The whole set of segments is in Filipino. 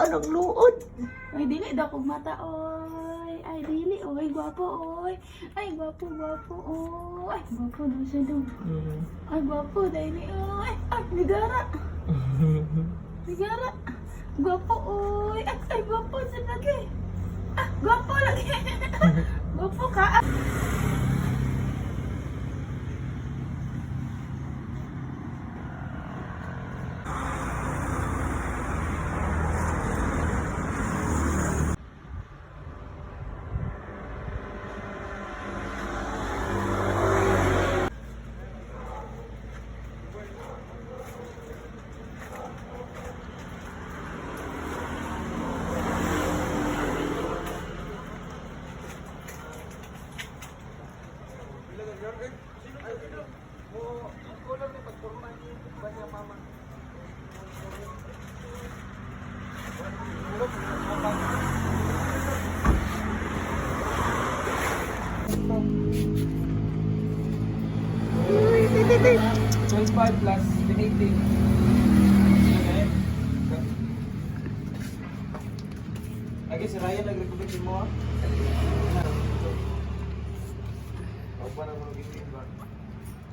Anong luod? Ay, dili daw kog mata, oy. Ay, dili, oy. Gwapo, oy. Ay, gwapo, gwapo, oy. Ay, gwapo daw siya daw. Mm. Ay, gwapo, dahil ni, oy. Ay, nigara. Nigara. Gwapo, oy. Ay, ay, gwapo siya lagi. Ah, gwapo lagi. 12 plus 18. Okay, si Ryan nag-recommend mo ah. Huwag pa na mo nag-recommend ba?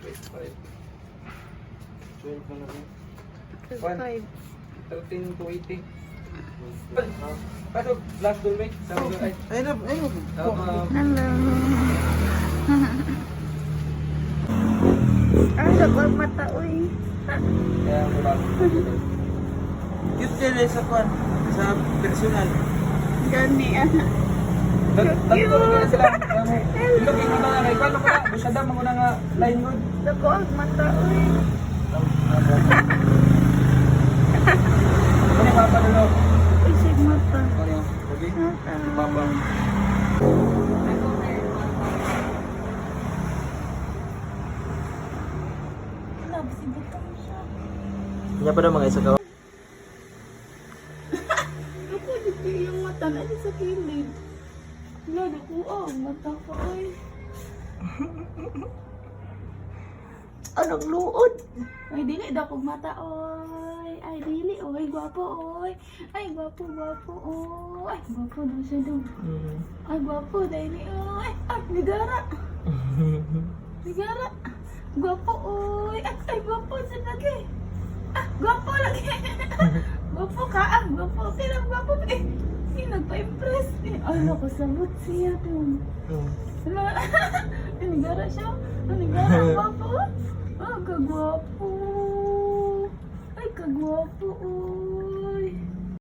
25. 12 na lang. 25. 13 to 18. Pero last door, mate. Ayun na, ayun na. Hello. Dapat mata, oy. Kaya ako lang. Cute din eh sa kwan. Sa personal. Gani, ah. Tatlo na sila. Ilog yung mga kay Kwan. Busyada mo na nga line good. Dako mata, oy. Ano yung papa nilo? Isig mata. Ano yung? Okay? Mata. Si papa. Wala, bisibutan siya. Kanya pa daw mga isa ka. Ako, dito yung mata na sa kilid. Wala, dako ah, mata ka, oy. Anong luod? Ay, dili daw kog mata, oy. Ay, dili, oy. Gwapo, oy. Ay, gwapo, gwapo, oy. Ay, gwapo daw siya daw. Mm. Ay, gwapo, dahil ni, oy. Ay, nigara. Nigara. Gwapo, oy. Ay, ay, gwapo siya lagi. Ah, gwapo lagi. gwapo ka, ah. Gwapo. Sino gwapo? Eh, sino nagpa-impress? Eh, ano ko, sabot siya dun. Mm. Wala. Nigara siya. Nigara, gwapo. Ah, kagwapo. Ay, kagwapo, oh.